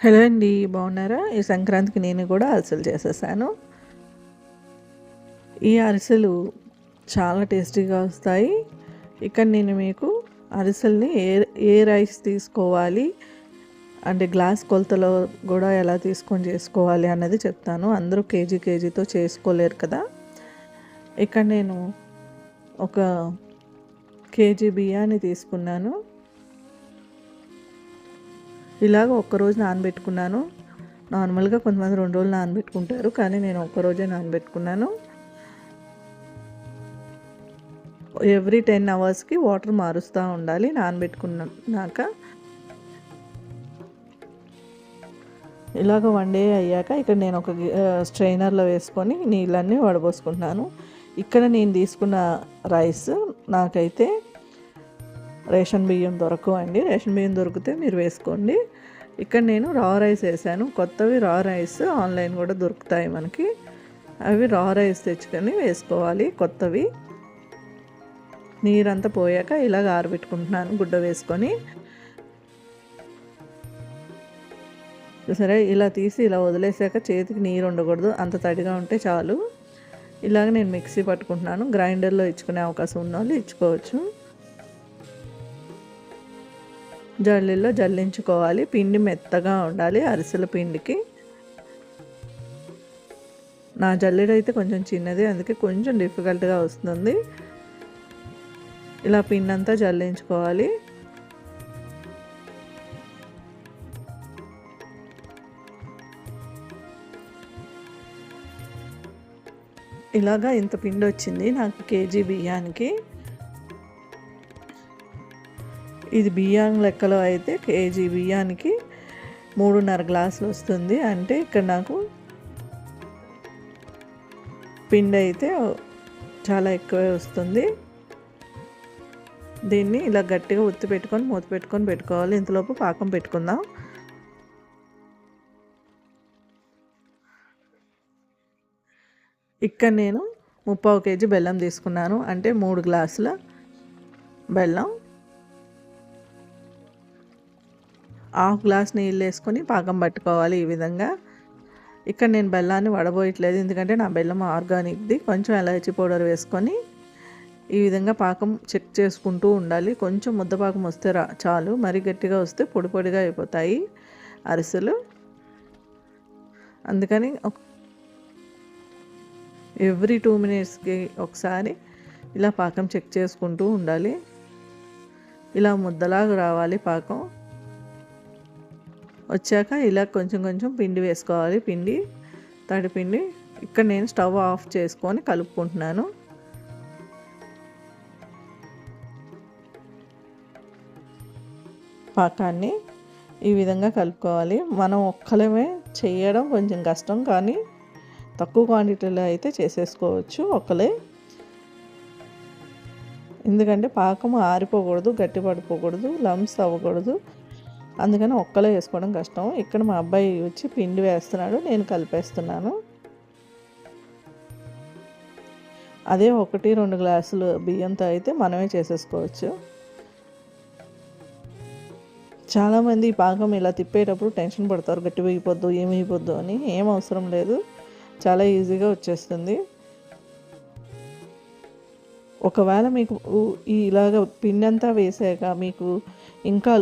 Hello అండి బాగున్నారా? ఈ సంక్రాంతికి నేను కూడా అరిసెలు చేసేసాను. ఈ అరిసెలు చాలా టేస్టీగా వస్తాయి. ఇక్కడ నేను మీకు అరిసెల్ని ఏ ఏ రైస్ తీసుకోవాలి అంటే గ్లాస్ కొలతలో కూడా ఎలా తీసుకొని చేసుకోవాలి అన్నది చెప్తాను. అందరూ కేజీ కేజీతో చేసుకోలేరు కదా. ఇక్కడ నేను ఒక కేజీ బియ్యాన్ని తీసుకున్నాను. ఇలాగ ఒక్కరోజు నానబెట్టుకున్నాను. నార్మల్గా కొంతమంది రెండు రోజులు నానబెట్టుకుంటారు కానీ నేను ఒక్కరోజే నానబెట్టుకున్నాను. ఎవ్రీ టెన్ అవర్స్కి వాటర్ మారుస్తూ ఉండాలి నానబెట్టుకున్నాక. ఇలాగ వన్ డే అయ్యాక ఇక్కడ నేను ఒక స్ట్రైనర్లో వేసుకొని నీళ్ళన్నీ వడబోసుకుంటున్నాను. ఇక్కడ నేను తీసుకున్న రైస్ నాకైతే రేషన్ బియ్యం దొరకవండి. రేషన్ బియ్యం దొరికితే మీరు వేసుకోండి. ఇక్కడ నేను రా రైస్ వేసాను. కొత్తవి రా రైస్ ఆన్లైన్ కూడా దొరుకుతాయి మనకి. అవి రా రైస్ తెచ్చుకొని వేసుకోవాలి కొత్తవి. నీరంతా పోయాక ఇలాగ ఆరబెట్టుకుంటున్నాను గుడ్డ వేసుకొని. సరే ఇలా తీసి ఇలా వదిలేసాక చేతికి నీరు ఉండకూడదు. అంత తడిగా ఉంటే చాలు. ఇలాగ నేను మిక్సీ పట్టుకుంటున్నాను. గ్రైండర్లో ఇచ్చుకునే అవకాశం ఉన్న వాళ్ళు ఇచ్చుకోవచ్చు. జల్లీలో జల్లించుకోవాలి. పిండి మెత్తగా ఉండాలి అరిసెల పిండికి. నా జల్లెడ అయితే కొంచెం చిన్నది అందుకే కొంచెం డిఫికల్ట్గా వస్తుంది. ఇలా పిండి అంతా జల్లించుకోవాలి. ఇలాగా ఇంత పిండి వచ్చింది నాకు కేజీ బియ్యానికి. ఇది బియ్యం లెక్కలో అయితే కేజీ బియ్యానికి మూడున్నర గ్లాసులు వస్తుంది. అంటే ఇక్కడ నాకు పిండి అయితే చాలా ఎక్కువే వస్తుంది. దీన్ని ఇలా గట్టిగా ఉత్తి పెట్టుకొని మూత పెట్టుకొని పెట్టుకోవాలి. ఇంతలోపు పాకం పెట్టుకుందాం. ఇక్కడ నేను ముప్పావు కేజీ బెల్లం తీసుకున్నాను. అంటే మూడు గ్లాసుల బెల్లం. హాఫ్ గ్లాస్ నీళ్ళు వేసుకొని పాకం పట్టుకోవాలి ఈ విధంగా. ఇక్కడ నేను బెల్లాన్ని వడబోయట్లేదు ఎందుకంటే నా బెల్లం ఆర్గానిక్ది. కొంచెం ఎలాచి పౌడర్ వేసుకొని ఈ విధంగా పాకం చెక్ చేసుకుంటూ ఉండాలి. కొంచెం ముద్దపాకం వస్తే రా చాలు. మరీ గట్టిగా వస్తే పొడి పొడిగా అయిపోతాయి అరిసెలు. అందుకని ఎవ్రీ టూ మినిట్స్కి ఒకసారి ఇలా పాకం చెక్ చేసుకుంటూ ఉండాలి. ఇలా ముద్దలాగా రావాలి పాకం. వచ్చాక ఇలా కొంచెం కొంచెం పిండి వేసుకోవాలి. పిండి తడిపిండి ఇక్కడ నేను స్టవ్ ఆఫ్ చేసుకొని కలుపుకుంటున్నాను. పాకాన్ని ఈ విధంగా కలుపుకోవాలి. మనం ఒక్కలమే చేయడం కొంచెం కష్టం కానీ తక్కువ క్వాంటిటీలో అయితే చేసేసుకోవచ్చు ఒక్కలే. ఎందుకంటే పాకం ఆరిపోకూడదు గట్టి పడిపోకూడదు లమ్స్ అవ్వకూడదు. అందుకని ఒక్కలే వేసుకోవడం కష్టం. ఇక్కడ మా అబ్బాయి వచ్చి పిండి వేస్తున్నాడు నేను కలిపేస్తున్నాను. అదే ఒకటి రెండు గ్లాసులు బియ్యంతో అయితే మనమే చేసేసుకోవచ్చు. చాలామంది ఈ పాకం ఇలా తిప్పేటప్పుడు టెన్షన్ పడతారు గట్టి వేయిపోద్దు ఏమైపోద్దు అని ఏం అవసరం లేదు. చాలా ఈజీగా వచ్చేస్తుంది. ఒకవేళ మీకు ఇలాగ పిండి అంతా వేసాక మీకు ఇంకా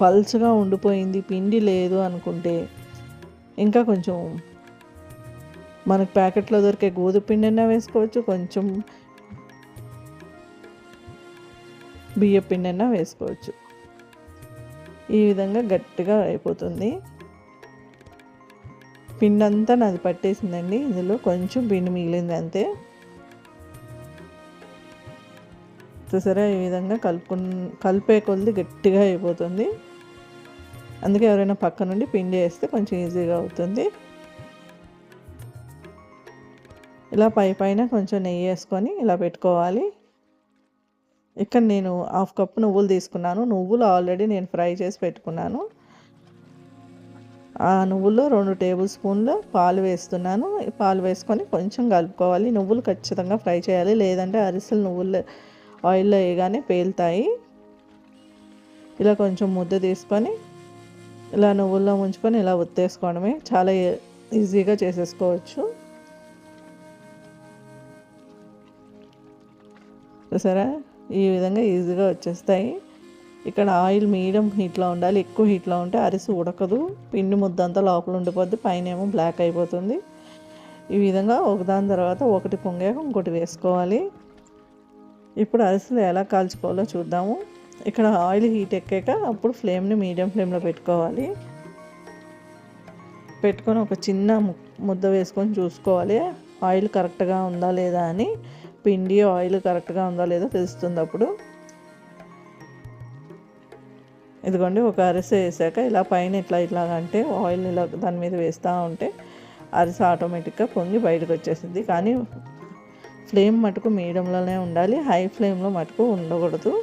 పల్చగా ఉండిపోయింది పిండి లేదు అనుకుంటే ఇంకా కొంచెం మనకు ప్యాకెట్లో దొరికే గోధుమ పిండి అయినా వేసుకోవచ్చు కొంచెం బియ్య పిండి అయినా వేసుకోవచ్చు. ఈ విధంగా గట్టిగా అయిపోతుంది. పిండి అంతా నాది పట్టేసిందండి ఇందులో కొంచెం పిండి మిగిలింది అంతే. చూసారా ఈ విధంగా కలుపు కలిపే కొద్ది గట్టిగా అయిపోతుంది. అందుకే ఎవరైనా పక్క నుండి పిండి వేస్తే కొంచెం ఈజీగా అవుతుంది. ఇలా పై పైన కొంచెం నెయ్యి వేసుకొని ఇలా పెట్టుకోవాలి. ఇక్కడ నేను హాఫ్ కప్ నువ్వులు తీసుకున్నాను. నువ్వులు ఆల్రెడీ నేను ఫ్రై చేసి పెట్టుకున్నాను. ఆ నువ్వుల్లో రెండు టేబుల్ స్పూన్లు పాలు వేస్తున్నాను. పాలు వేసుకొని కొంచెం కలుపుకోవాలి. నువ్వులు ఖచ్చితంగా ఫ్రై చేయాలి. లేదంటే అరిసెలు నువ్వులు ఆయిల్లో వేయగానే పేలుతాయి. ఇలా కొంచెం ముద్ద తీసుకొని ఇలా నువ్వుల్లో ముంచుకొని ఇలా ఉత్తేసుకోవడమే చాలా ఈజీగా చేసేసుకోవచ్చు. చూసారా? ఈ విధంగా ఈజీగా వచ్చేస్తాయి. ఇక్కడ ఆయిల్ మీడియం హీట్లో ఉండాలి ఎక్కువ హీట్లో ఉంటే అరిసి ఉడకదు. పిండి ముద్దంతా లోపల ఉండిపోద్ది పైన ఏమో బ్లాక్ అయిపోతుంది. ఈ విధంగా ఒకదాని తర్వాత ఒకటి పొంగాక ఇంకోటి వేసుకోవాలి. ఇప్పుడు అరిసెలు ఎలా కాల్చుకోవాలో చూద్దాము. ఇక్కడ ఆయిల్ హీట్ ఎక్కాక అప్పుడు ఫ్లేమ్ని మీడియం ఫ్లేమ్లో పెట్టుకోవాలి. పెట్టుకొని ఒక చిన్న ముద్ద వేసుకొని చూసుకోవాలి. ఆయిల్ కరెక్ట్గా ఉందా లేదా అని. పిండి ఆయిల్ కరెక్ట్గా ఉందా లేదా తెలుస్తుంది అప్పుడు. ఇదిగోండి ఒక అరిసె వేసాక ఇలా పైన ఇట్లా ఇట్లాగంటే ఆయిల్ ఇలా దాని మీద వేస్తూ ఉంటే అరిసె ఆటోమేటిక్గా పొంగి బయటకు వచ్చేసింది. కానీ ఫ్లేమ్ మటుకు మీడియంలోనే ఉండాలి. హై ఫ్లేమ్లో మటుకు ఉండకూడదు.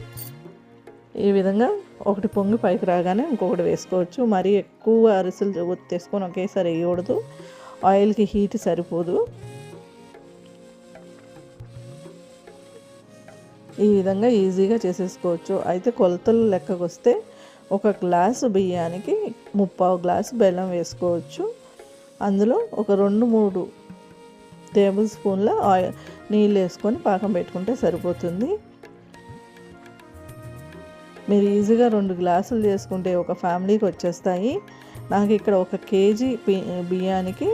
ఈ విధంగా ఒకటి పొంగి పైకి రాగానే ఇంకొకటి వేసుకోవచ్చు. మరీ ఎక్కువ అరిసెలు ఒత్తేసుకొని ఒకేసారి వేయకూడదు. ఆయిల్కి హీట్ సరిపోదు. ఈ విధంగా ఈజీగా చేసేసుకోవచ్చు. అయితే కొలతలు లెక్కకు వస్తే ఒక గ్లాసు బియ్యానికి ముప్పావు గ్లాసు బెల్లం వేసుకోవచ్చు. అందులో ఒక రెండు మూడు టేబుల్ స్పూన్ల ఆయిల్ నీళ్ళు వేసుకొని పాకం పెట్టుకుంటే సరిపోతుంది. మీరు ఈజీగా రెండు గ్లాసులు చేసుకుంటే ఒక ఫ్యామిలీకి వచ్చేస్తాయి. నాకు ఇక్కడ ఒక కేజీ బియ్యానికి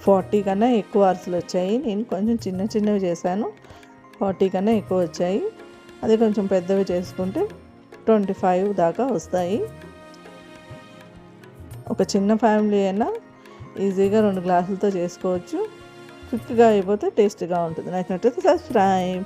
ఫార్టీ కన్నా ఎక్కువ అరిసెలు వచ్చాయి. నేను కొంచెం చిన్న చిన్నవి చేశాను. ఫార్టీ కన్నా ఎక్కువ వచ్చాయి. అదే కొంచెం పెద్దవి చేసుకుంటే ట్వంటీ ఫైవ్ దాకా వస్తాయి. ఒక చిన్న ఫ్యామిలీ అయినా ఈజీగా రెండు గ్లాసులతో చేసుకోవచ్చు. క్విక్గా అయిపోతే టేస్ట్గా ఉంటుంది. నచ్చినట్లయితే సబ్స్క్రైబ్.